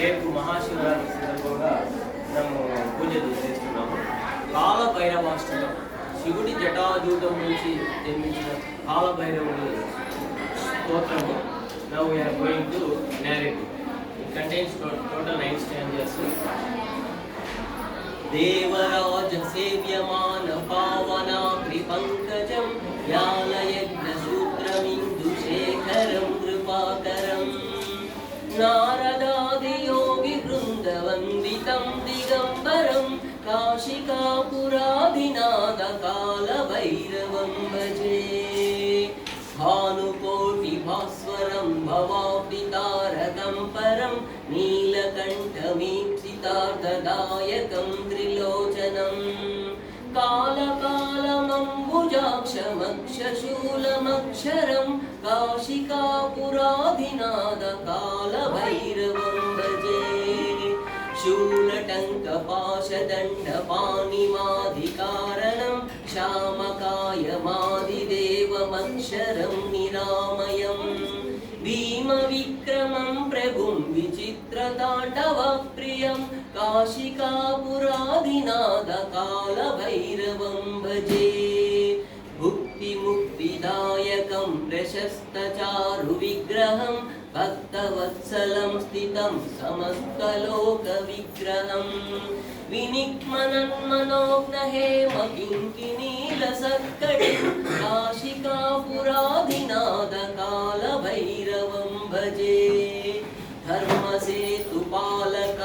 రేపు మహాశివరాత్రి సందర్భంగా మనము పూజలు చేస్తున్నాము. కాలభైరవాష్టమం. శివుడి జటాజూటం నుంచి జన్మించిన కాలభైరవుడి స్తోత్రము now we're going to narrative it contains total nine stanzas Devaraja సేవ్యమాన పావన కృపంక काशिकापुराधिनादकालभैरवं भजे भानुकोटिभास्वरं भवापितारकं परं नीलकण्ठमीक्षितार्ददायकं त्रिलोचनम् कालकालमम्बुजाक्षमक्षशूलमक्षरं काशिकापुराधिनादकालभैरवं भजे। शूल శ్రీరంగపాశదండపాణిమాధికారణం శ్యామకాయమాదిదేవమక్షరం నిరామయం భీమవిక్రమం ప్రభుం విచిత్రతాటవప్రియం కాశికాపురాధినాథకాలభైరవం భజే विचित्रताण्डवप्रियं काशिकापुरादिनादकालभैरवं भजे भुक्तिमुक्तिदायकं प्रशस्तचारुविग्रहं भक्तवत्सलं स्थितं समस्तलोकविग्रहम् विनिक्मनन्मनोग्नहेम किङ्किनीलसत्कटिं काशिकापुराधिनादकालभैरवं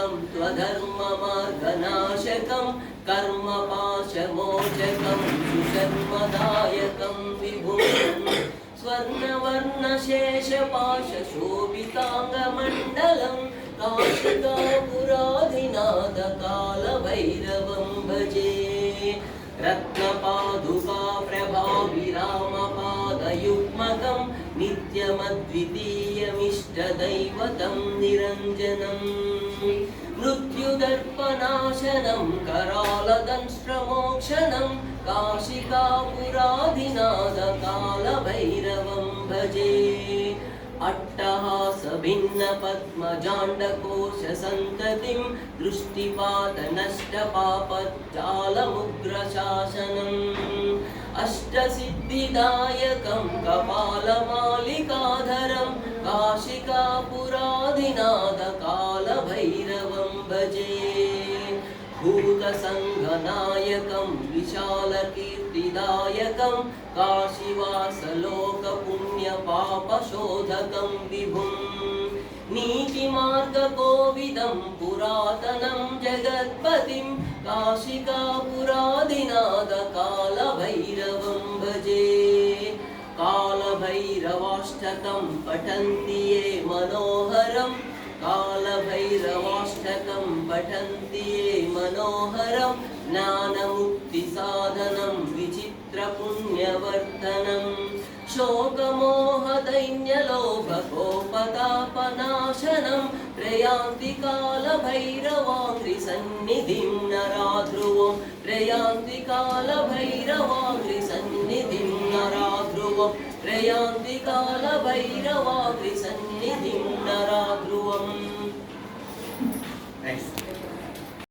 धर्मसेतुपालकं त्वधर्ममार्गनाशकं कर्मपाशमोचकं सुशर्मदायकं विभुम् स्वर्णवर्णशेषपाशशोभिताङ्गमण्डलं काशिकापुराधिनाथकालभैरवं भजे रत्नपादुका प्रभाविरामपादयुग्मकं नित्यमद्वितीयमिष्टदैवतं निरञ्जनम् मृत्युदर्पनाशनं करालदंष्ट्रमोक्षणं काशिकापुराधिनाथकालभैरवं भजे अट्टहासभिन्नपद्मजाण्डकोशसन्ततिं दृष्टिपातनष्टपापज्जालमुग्रशासनम् अष्टसिद्धिदायकं कपालमालिकाधरं काशिकापुराधिनाथकालभैरवं भजे भूतसङ्घनायकं विशालकीर्तिदायकं काशीवासलोकपुण्यपापशोधकं विभुम् नीतिमार्गकोविदं पुरातनं जगत्पतिं काशिकापुरादिनादकालभैरवं भजे कालभैरवाष्टकं पठन्ति ये मनोहरं कालभैरवाष्टकं पठन्ति ये मनोहरं ज्ञानमुक्तिसाधनं विचित्रपुण्यवर्धनम् शोकमोहदैन्यलोभकोपतापनाशनं प्रयान्ति कालभैरवाङ्घ्रिसन्निधिं नराध्रुवं प्रयान्ति कालभैरवाङ्घ्रिसन्निधिं नराध्रुवं प्रयान्ति कालभैरवाङ्घ्रिसन्निधिं नराध्रुवम्